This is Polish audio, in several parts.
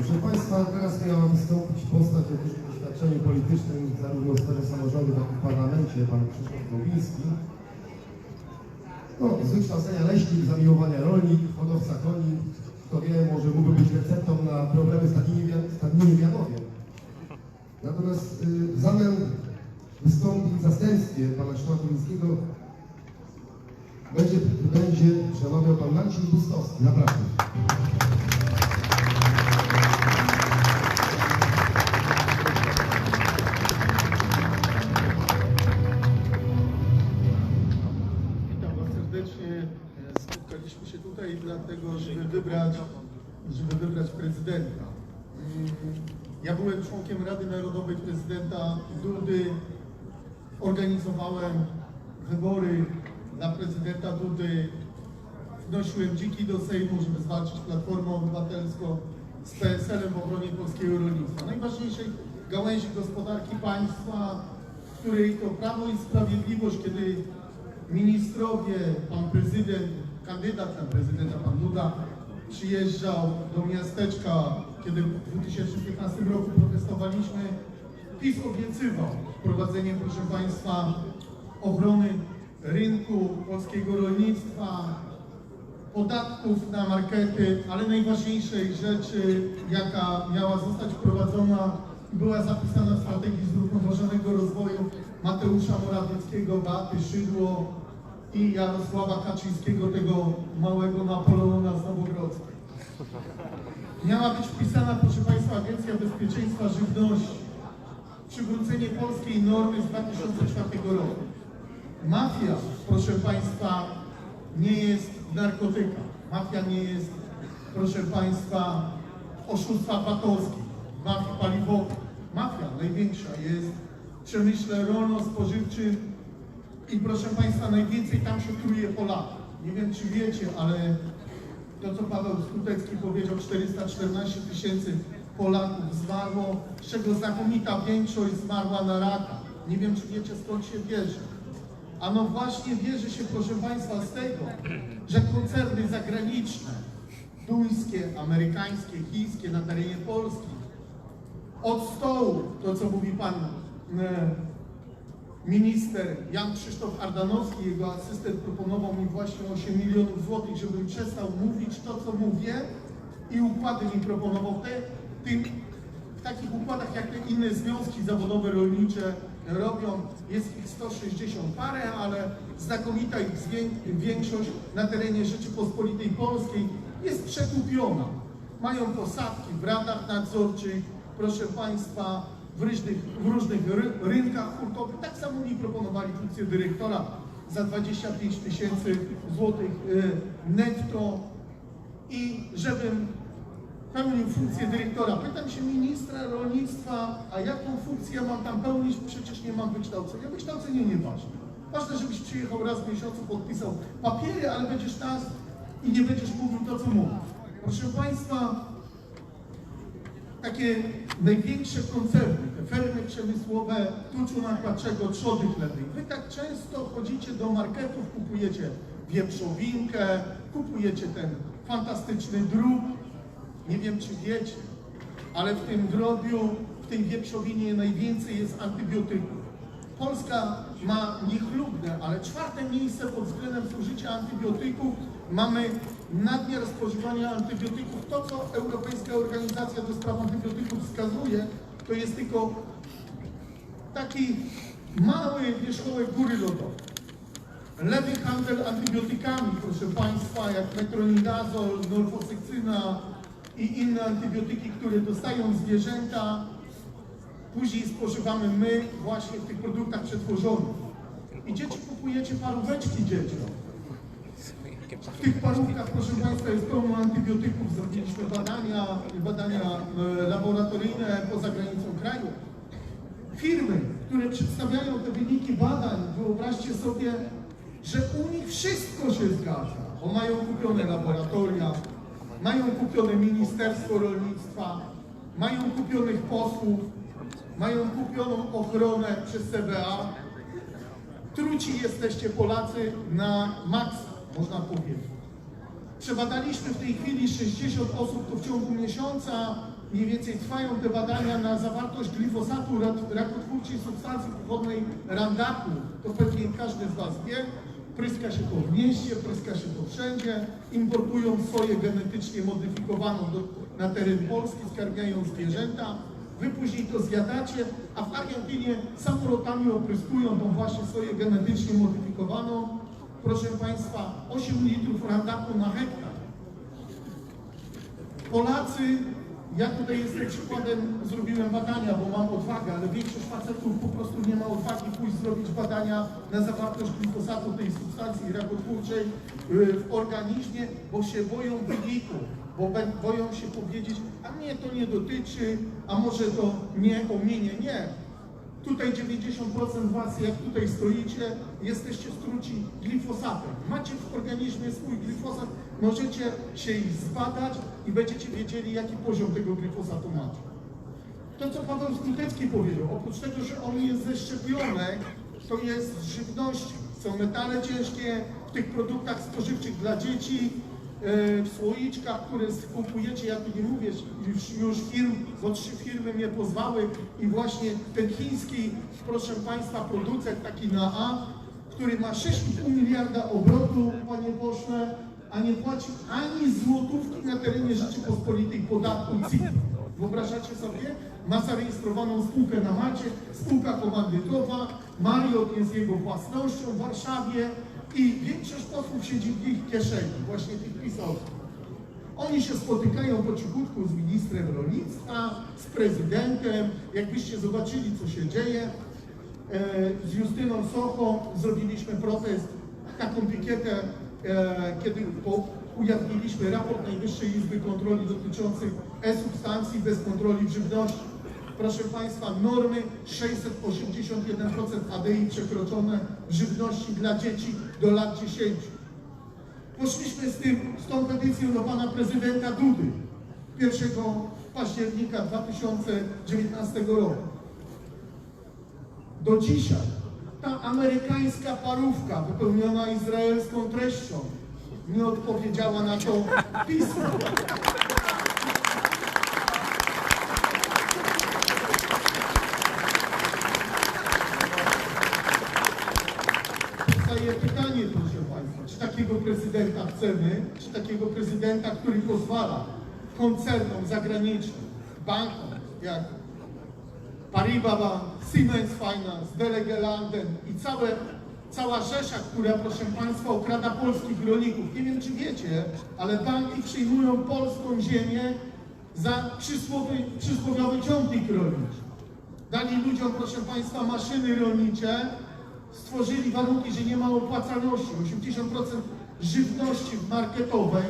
Proszę Państwa, teraz miała wystąpić postać o dużym doświadczeniu politycznym zarówno w sferze samorządu, jak i w parlamencie, pan Krzysztof Głowiński. No, z wykształcenia leśnik, zamiłowania rolnik, hodowca koni, kto wie, może mógłby być receptą na problemy stadniny w Janowie. Natomiast y, w zamian wystąpi w zastępstwie pana Krzysztofa Głowińskiego będzie, będzie przemawiał pan Marcin Bustowski. Zapraszam. Prezydenta. Mm, Ja byłem członkiem Rady Narodowej prezydenta Dudy. Organizowałem wybory dla prezydenta Dudy. Wnosiłem dziki do Sejmu, żeby zwalczyć Platformę Obywatelską z PSL-em w obronie polskiego rolnictwa. Najważniejszej gałęzi gospodarki państwa, w której to Prawo i Sprawiedliwość, kiedy ministrowie, pan prezydent, kandydat na prezydenta, pan Duda, przyjeżdżał do miasteczka, kiedy w 2015 roku protestowaliśmy, PiS obiecywał wprowadzenie, proszę Państwa, ochrony rynku polskiego rolnictwa, podatków na markety, ale najważniejszej rzeczy, jaka miała zostać wprowadzona była zapisana w strategii zrównoważonego rozwoju Mateusza Morawieckiego, Beaty Szydło i Jarosława Kaczyńskiego, tego małego Napoleona. Miała być wpisana, proszę Państwa, Agencja Bezpieczeństwa Żywności, przywrócenie polskiej normy z 2004 roku. Mafia, proszę Państwa, nie jest w narkotykach. Mafia nie jest, proszę Państwa, w oszustwach VAT-owskich, mafii. Mafia największa jest w przemyśle rolno-spożywczym i proszę Państwa, najwięcej tam się truje Polaków. Nie wiem, czy wiecie, ale to, co Paweł Skutecki powiedział, 414 tysięcy Polaków zmarło, z czego znakomita większość zmarła na raka. Nie wiem, czy wiecie, skąd się bierze. Ano właśnie bierze się, proszę Państwa, z tego, że koncerny zagraniczne, duńskie, amerykańskie, chińskie na terenie Polski, od stołu, to co mówi Pan e, minister Jan Krzysztof Ardanowski, jego asystent proponował mi właśnie 8 milionów złotych, żebym przestał mówić to, co mówię i układy mi proponował. Te, tym, w takich układach, jak te inne związki zawodowe rolnicze robią, jest ich 160 parę, ale znakomita ich większość na terenie Rzeczypospolitej Polskiej jest przekupiona. Mają posadki w radach nadzorczych, proszę Państwa, w różnych, w różnych ry, rynkach hurtowych. Tak samo mi proponowali funkcję dyrektora za 25 tysięcy złotych y, netto i żebym pełnił funkcję dyrektora. Pytam się ministra rolnictwa, a jaką funkcję mam tam pełnić? Przecież nie mam wykształcenia. Wykształcenie nieważne. Ważne, żebyś przyjechał raz w miesiącu, podpisał papiery, ale będziesz nas i nie będziesz mówił to, co mówisz. Proszę Państwa, takie największe koncerny, te fermy przemysłowe tuczu nakładczego, trzody chlebnej. Wy tak często chodzicie do marketów, kupujecie wieprzowinkę, kupujecie ten fantastyczny drób. Nie wiem, czy wiecie, ale w tym drobiu, w tej wieprzowinie najwięcej jest antybiotyków. Polska ma niechlubne, ale czwarte miejsce pod względem zużycia antybiotyków. Mamy nadmiar spożywania antybiotyków. To, co Europejska Organizacja do Spraw Antybiotyków wskazuje, to jest tylko taki mały wierzchołek góry lodowej. Lewy handel antybiotykami, proszę Państwa, jak metronidazol, norfosykcyna i inne antybiotyki, które dostają zwierzęta, później spożywamy my właśnie w tych produktach przetworzonych. I dzieci kupujecie paróweczki dzieciom. W tych parówkach, proszę Państwa, jest pełno antybiotyków. Zrobiliśmy badania, badania e, laboratoryjne poza granicą kraju. Firmy, które przedstawiają te wyniki badań, wyobraźcie sobie, że u nich wszystko się zgadza, bo mają kupione laboratoria, mają kupione Ministerstwo Rolnictwa, mają kupionych posłów, mają kupioną ochronę przez CBA. Truci jesteście Polacy na maksa, można powiedzieć. Przebadaliśmy w tej chwili 60 osób, to w ciągu miesiąca mniej więcej trwają te badania na zawartość glifosatu, rak- rakotwórczej substancji pochodnej randapu. To pewnie każdy z Was wie. Pryska się to w mieście, pryska się to wszędzie. Importują soję genetycznie modyfikowaną do, na teren Polski, skarmiają zwierzęta. Wy później to zjadacie, a w Argentynie samolotami opryskują tą właśnie soję genetycznie modyfikowaną. Proszę Państwa, 8 litrów randapu na hektar. Polacy, ja tutaj jestem przykładem, zrobiłem badania, bo mam odwagę, ale większość facetów po prostu nie ma odwagi pójść zrobić badania na zawartość glifosatu, tej substancji rakotwórczej y, w organizmie, bo się boją wyniku, bo boją się powiedzieć, a mnie to nie dotyczy, a może to nie ominie. Nie. Tutaj 90% Was, jak tutaj stoicie, jesteście struci glifosatem. Macie w organizmie swój glifosat, możecie się ich zbadać i będziecie wiedzieli, jaki poziom tego glifosatu macie. To, co Paweł Skutecki powiedział, oprócz tego, że on jest ze szczepionek, to jest z żywności. Są metale ciężkie w tych produktach spożywczych dla dzieci, w słoiczkach, które kupujecie, ja tu nie mówię już, już firm, bo trzy firmy mnie pozwały i właśnie ten chiński, proszę Państwa, producent taki na A, który ma 6,5 miliarda obrotu, panie pośle, a nie płaci ani złotówki na terenie Rzeczypospolitej podatku CIT. Wyobrażacie sobie? Ma zarejestrowaną spółkę na macie, spółka komandytowa, Mariot jest jego własnością w Warszawie i większość posłów siedzi w ich kieszeni, właśnie tych pisowców. Oni się spotykają po cichutku z ministrem rolnictwa, z prezydentem. Jakbyście zobaczyli, co się dzieje, e, z Justyną Sochą zrobiliśmy protest, taką pikietę, e, kiedy ujawniliśmy raport Najwyższej Izby Kontroli dotyczący e-substancji bez kontroli w żywności. Proszę Państwa, normy 681% ADI przekroczone w żywności dla dzieci do lat 10. Poszliśmy z tym, z tą petycją do pana prezydenta Dudy 1 października 2019 roku. Do dzisiaj ta amerykańska parówka wypełniona izraelską treścią nie odpowiedziała na to pismo. Powstaje pytanie, proszę Państwa, czy takiego prezydenta chcemy, czy takiego prezydenta, który pozwala koncernom zagranicznym, bankom jak Paribas Bank, Siemens Finance, DLG Landen i całe, cała rzesza, która, proszę Państwa, okrada polskich rolników. Nie wiem, czy wiecie, ale banki przyjmują polską ziemię za przysłowy, przysłowiowy ciągnik rolniczy. Dali ludziom, proszę Państwa, maszyny rolnicze, stworzyli warunki, że nie ma opłacalności. 80% żywności marketowej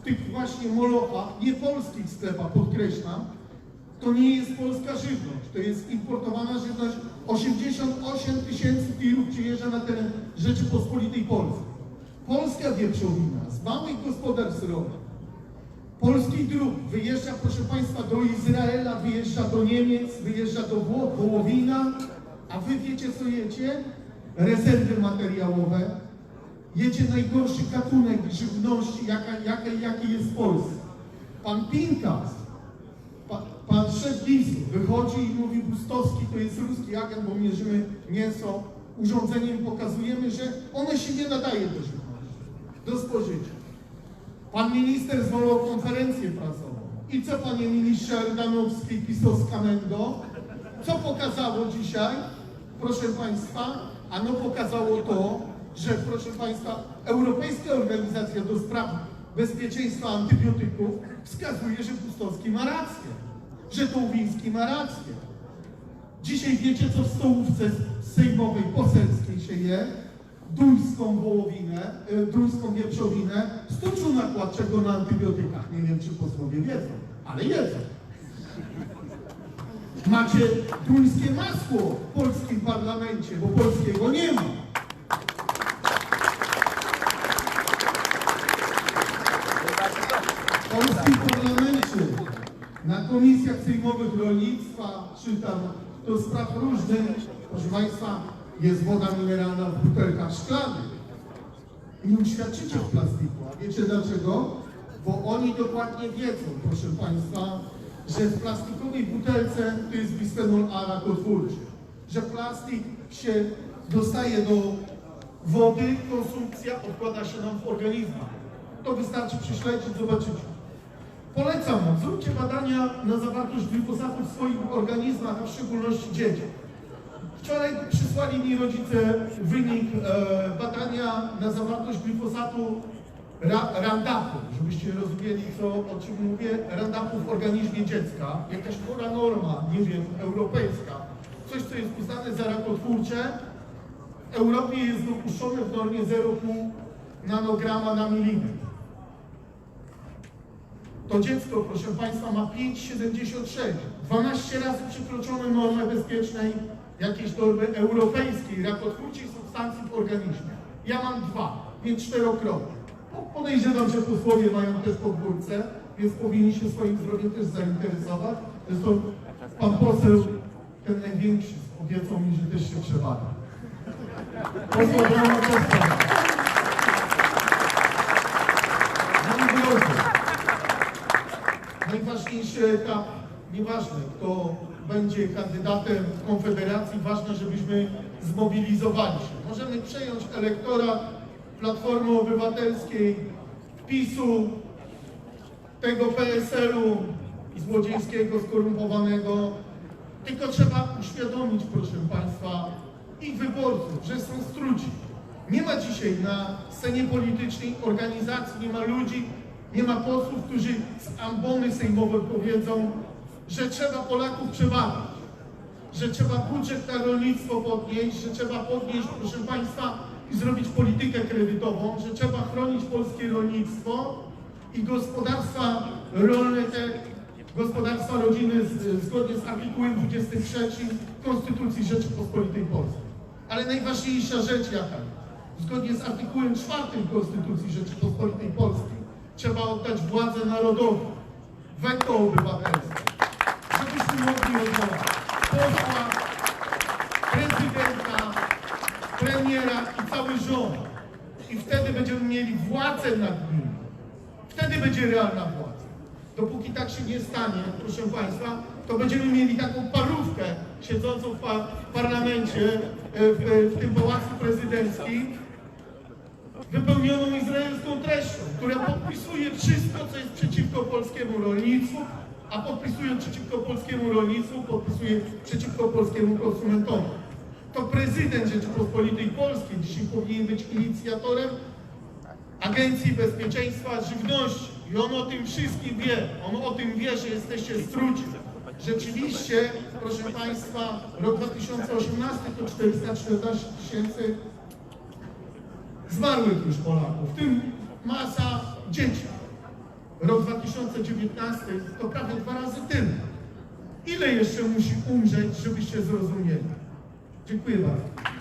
w tych właśnie molochach, nie polskich sklepach, podkreślam, to nie jest polska żywność, to jest importowana żywność. 88 tysięcy tirów przyjeżdża na teren Rzeczypospolitej Polskiej. Polska wieprzowina z małych gospodarstw rolnych, polski drób wyjeżdża, proszę Państwa, do Izraela, wyjeżdża do Niemiec, wyjeżdża do Włoch, wołowina, a Wy wiecie co jecie? Rezerwy materiałowe. Jecie najgorszy gatunek żywności, jaka, jaka, jaki jest w Polsce. Pan Pinkas, Pa, pan szef wychodzi i mówi Bustowski to jest ruski agent, bo mierzymy mięso urządzeniem, pokazujemy, że ono się nie nadaje do żywności, do spożycia. Pan minister zwołał konferencję prasową. I co panie ministrze Ardanowski pisał z Kamendo? Co pokazało dzisiaj? Proszę państwa, ano pokazało to, że proszę państwa, Europejska Organizacja do Spraw Bezpieczeństwa Antybiotyków wskazuje, że Pustowski ma rację, że Tołwiński ma rację. Dzisiaj wiecie, co w stołówce sejmowej, poselskiej się je? Duńską wołowinę, e, duńską wieprzowinę z tuczu nakładczego na antybiotykach. Nie wiem, czy posłowie wiedzą, ale jedzą. Macie duńskie masło w polskim parlamencie, bo polskiego nie ma. Polskim parlamencie, na komisjach sejmowych rolnictwa, czy tam do spraw różnych, proszę Państwa, jest woda mineralna w butelkach szklanych. Nie uświadczycie w plastiku. A wiecie dlaczego? Bo oni dokładnie wiedzą, proszę Państwa, że w plastikowej butelce to jest bisfenol A rakotwórczy, że plastik się dostaje do wody, konsumpcja odkłada się nam w organizmach. To wystarczy prześledzić, zobaczycie. Polecam zróbcie badania na zawartość glifosatu w swoich organizmach, a w szczególności dzieci. Wczoraj przysłali mi rodzice wynik e, badania na zawartość glifosatu ra, Roundupu, żebyście rozumieli, co, o czym mówię. Roundupu w organizmie dziecka, jakaś chora norma, nie wiem, europejska. Coś, co jest uznane za rakotwórcze. W Europie jest dopuszczone w normie 0,5 nanograma na milimetr. To dziecko, proszę Państwa, ma 5,76. 12 razy przekroczone normę bezpiecznej jakiejś normy europejskiej rakotwórczej substancji w organizmie. Ja mam dwa, więc czterokrotnie. Po- Podejrzewam, że posłowie mają też podwórce, więc powinni się swoim zdrowiem też zainteresować. Zresztą pan poseł, ten największy, obiecał mi, że też się przebada. Poseł najważniejszy etap, nieważne kto będzie kandydatem Konfederacji, ważne, żebyśmy zmobilizowali się. Możemy przejąć elektorat Platformy Obywatelskiej, PiSu, tego PSL-u złodziejskiego, skorumpowanego. Tylko trzeba uświadomić, proszę Państwa, ich wyborców, że są struci. Nie ma dzisiaj na scenie politycznej organizacji, nie ma ludzi, nie ma posłów, którzy z ambony sejmowe powiedzą, że trzeba Polaków przebawić, że trzeba budżet na rolnictwo podnieść, że trzeba podnieść, proszę Państwa, i zrobić politykę kredytową, że trzeba chronić polskie rolnictwo i gospodarstwa rolne, te gospodarstwa rodziny z, zgodnie z artykułem 23 Konstytucji Rzeczypospolitej Polskiej. Ale najważniejsza rzecz jaka? Zgodnie z artykułem 4 Konstytucji Rzeczypospolitej Polskiej trzeba oddać władzę narodowi, weto obywatelskie, żebyśmy mogli odwołać posła, prezydenta, premiera i cały rząd. I wtedy będziemy mieli władzę nad nimi. Wtedy będzie realna władza. Dopóki tak się nie stanie, proszę Państwa, to będziemy mieli taką parówkę siedzącą w, pa w parlamencie, e, w, w tym pałacu prezydenckim, wypełnioną izraelską treścią, która podpisuje wszystko, co jest przeciwko polskiemu rolnictwu, a podpisując przeciwko polskiemu rolnictwu, podpisuje przeciwko polskiemu konsumentowi. To prezydent Rzeczypospolitej Polskiej dzisiaj powinien być inicjatorem Agencji Bezpieczeństwa Żywności. I on o tym wszystkim wie. On o tym wie, że jesteście struci. Rzeczywiście, proszę Państwa, rok 2018 to 414 tysięcy zmarłych już Polaków, w tym masa dzieci. Rok 2019 to prawie dwa razy tyle. Ile jeszcze musi umrzeć, żebyście zrozumieli? Dziękuję bardzo.